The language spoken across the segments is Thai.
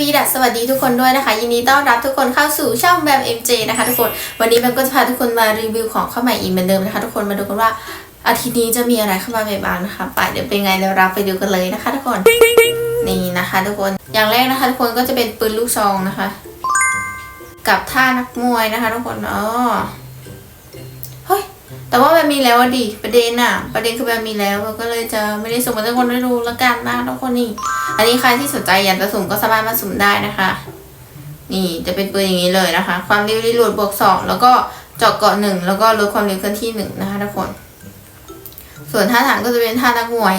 วีดัสสวัสดีทุกคนด้วยนะคะ ยินดีต้อนรับทุกคนเข้าสู่ช่องแบม MJ นะคะทุกคนวันนี้แบมก็จะพาทุกคนมารีวิวของเข้าใหม่อีกเหมือนเดิมนะคะทุกคนมาดูกันว่าอาทิตย์นี้จะมีอะไรเข้ามาใหม่บ้างนะคะไปเดี๋ยวเป็นไงเดี๋ยวเราไปดูกันเลยนะคะ ทุกคนนี่นะคะ ทุกคนอย่างแรกนะคะ ทุกคนก็จะเป็นปืนลูกซองนะคะ กับท่านักมวยนะคะ ทุกคนอ๋อ แต่ว่ามันมีแล้วอะดิประเด็นอะประเด็นคือมันมีแล้วก็เลยจะไม่ได้สุ่มมาทุกคนได้ดูแล้วกันนะทุกคนนี่ อันนี้ใครที่สนใจอยากจะสุ่มก็สามารถมาสุ่มได้นะคะ นี่จะเป็นปืนอย่างนี้เลยนะคะ ความเร็วรีโหลดบวกสองแล้วก็เจาะเกาะหนึ่งแล้วก็ลดความเร็วเคลื่อนที่หนึ่งนะคะทุกคน ส่วนท่าทางก็จะเป็นท่านักมวย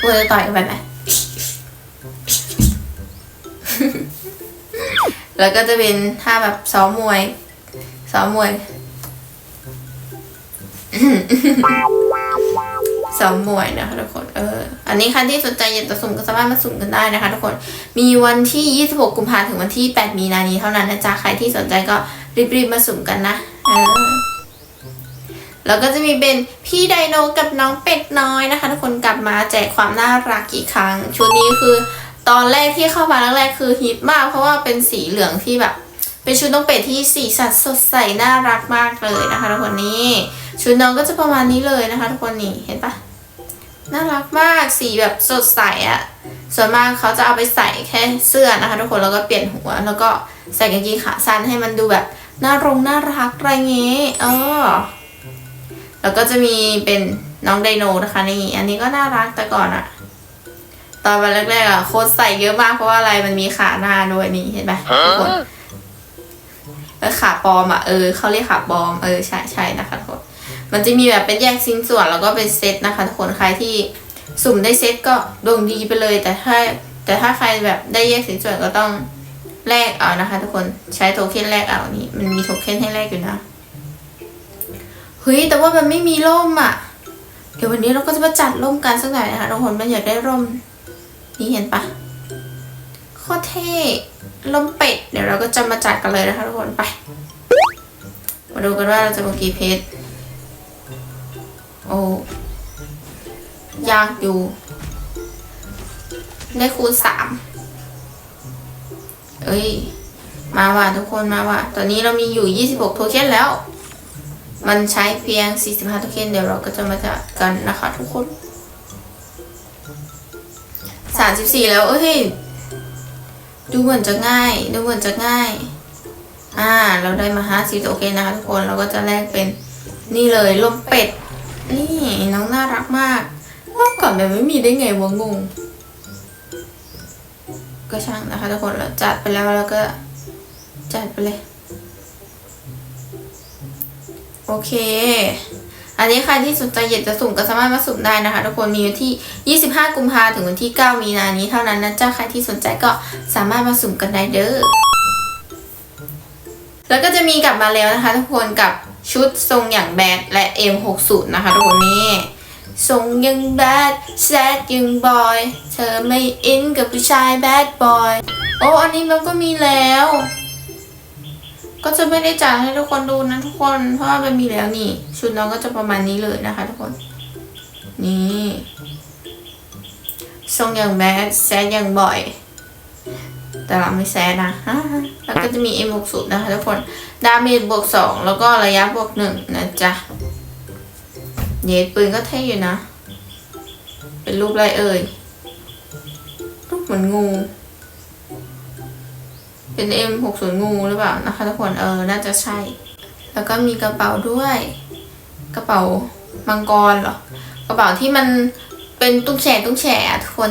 กูจะต่อยกันไปไหมแล้วก็จะเป็นท่าแบบซ้อมมวยซ้อมมวย ซ้อมมวยนะคะทุกคนเอออันนี้ใครที่สนใจอยากจะสุ่มก็สามารถมาสุ่มกันได้นะคะทุกคนมีวันที่ 26 กุมภาพันธ์ถึงวันที่ 8 มีนานี้เท่านั้นนะจ๊ะใครที่สนใจก็รีบๆมาสุ่มกันนะเออแล้วก็จะมีเป็นพี่ไดโนกับน้องเป็ดน้อยนะคะ ทุกคนกลับมาแจกความน่ารักอีกครั้ง ชุดนี้คือตอนแรกที่เข้ามาแรกๆคือฮิตมาก เพราะว่าเป็นสีเหลืองที่แบบ เป็นชุดน้องเป็ดที่สีสันสดใสน่ารักมากเลยนะคะทุกคนนี่ ชุดน้องก็จะประมาณนี้เลยนะคะ ทุกคนนี่เห็นปะน่ารักมากสีแบบสดใสอะ่ะ ส่วนมากเขาจะเอาไปใส่แค่เสื้อนะคะ ทุกคนแล้วก็เปลี่ยนหัว แล้วก็ใส่กางเกงขาสั้นให้มันดูแบบน่ารงน่ารักอะไรเงี้ยเออแล้วก็จะมีเป็นน้องไดโนนะคะนี่อันนี้ก็น่ารักแต่ก่อนอะตอนวันแรกๆอะโค้ดใส่เยอะมากเพราะว่าอะไรมันมีขาหน้าด้วยนี่เห็นปะทุกคนแล้วขาปลอมอะเออเขาเรียกขาปลอมเออใช่ใช่นะคะทุกคน มันจะมีแบบเป็นแยกชิ้นส่วนแล้วก็เป็นเซตนะคะทุกคนใครที่สุ่มได้เซตก็ดวงดีไปเลย แต่ถ้าแต่ถ้าใครแบบได้แยกชิ้นส่วนก็ต้องแลกเอานะคะ ทุกคนใช้โทเค็นแลกเอานี่มันมีโทเค็นให้แลกอยู่นะเฮ้ยแต่ว่ามันไม่มีร่มอะ เดี๋ยววันนี้เราก็จะมาจัดร่มกันสักหน่อยนะคะทุกคนมันอยากได้ร่ม นี่เห็นปะโคตรเท่ร่มเป็ด เดี๋ยวเราก็จะมาจัดกันเลยนะคะทุกคนไป มาดูกันว่าเราจะลงกี่เพจ โอ้ยากอยู่ ได้คูณสามเอ้ย มาว่ะทุกคนมาว่ะ ตอนนี้เรามีอยู่ 26 โทเค็นแล้ว มันใช้เพียง 45 โทเค็นเดี๋ยวเราก็จะมาจัดกันนะคะทุกคน 34 แล้วเอ้ย ดูเหมือนจะง่าย ดูเหมือนจะง่าย อ่า เราได้มาห้าสิบโอเคนะคะทุกคน เราก็จะแลกเป็นนี่เลยลมเป็ด นี่น้องน่ารักมากรอบก่อนแบบไม่มีได้ไงวะงง ก็ช่างนะคะทุกคนเราจัดไปแล้วแล้วก็จัดไปเลย โอเค อันนี้ใครที่สนใจอยากจะสุ่มก็สามารถมาสุ่มได้นะคะ ทุกคนมีวันที่ 25 กุมภาถึงวันที่ 9 มีนานี้เท่านั้นนะจ๊ะใครที่สนใจก็สามารถมาสุ่มกันได้เด้อแล้วก็จะมีกลับมาแล้วนะคะ ทุกคนกับ ชุดทรงอย่างแบดและ M60 นะคะทุกคนนี่ทรงยังแบดแซดยังบอย เธอไม่อินกับผู้ชายแบดบอย โอ้อันนี้มันก็มีแล้ว ก็จะไม่ได้จัดให้ทุกคนดูนะทุกคน เพราะว่ามันมีแล้วนี่ ชุดน้องก็จะประมาณนี้เลยนะคะทุกคน นี่ทรงอย่างแบดแซดอย่างบ่อย แต่เราไม่แซนะแล้วก็จะมี M60 นย์นะคะทุกคน ดาเมจบวกสองแล้วก็ระยะบวกหนึ่งนะจ๊ะ เยดปืนก็เท่อยู่นะ เป็นรูปอะไรเอ่ย รูปเหมือนงู เป็น M60 งูหรือเปล่านะคะทุกคนเออ น่าจะใช่ แล้วก็มีกระเป๋าด้วย กระเป๋ามังกรเหรอ กระเป๋าที่มันเป็นตุ้งแฉตุ้งแฉทุกคน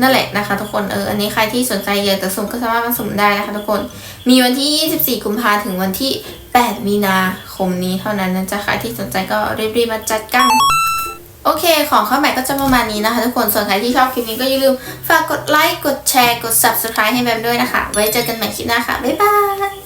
นั่นแหละนะคะทุกคนเอออันนี้ใครที่สนใจอยากจะสุ่มก็สามารถมาสุ่มได้นะคะทุกคน มีวันที่ 24 กุมภาถึงวันที่ 8 มีนาคมนี้เท่านั้นนะจ๊ะใครที่สนใจก็รีบๆมาจัดกันโอเค ของข้าใหม่ก็จะประมาณนี้นะคะทุกคน ส่วนใครที่ชอบคลิปนี้ก็อย่าลืมฝากกดไลค์ กดแชร์ กด subscribe ให้แบมด้วยนะคะ ไว้เจอกันใหม่คลิปหน้าค่ะ บ๊ายบาย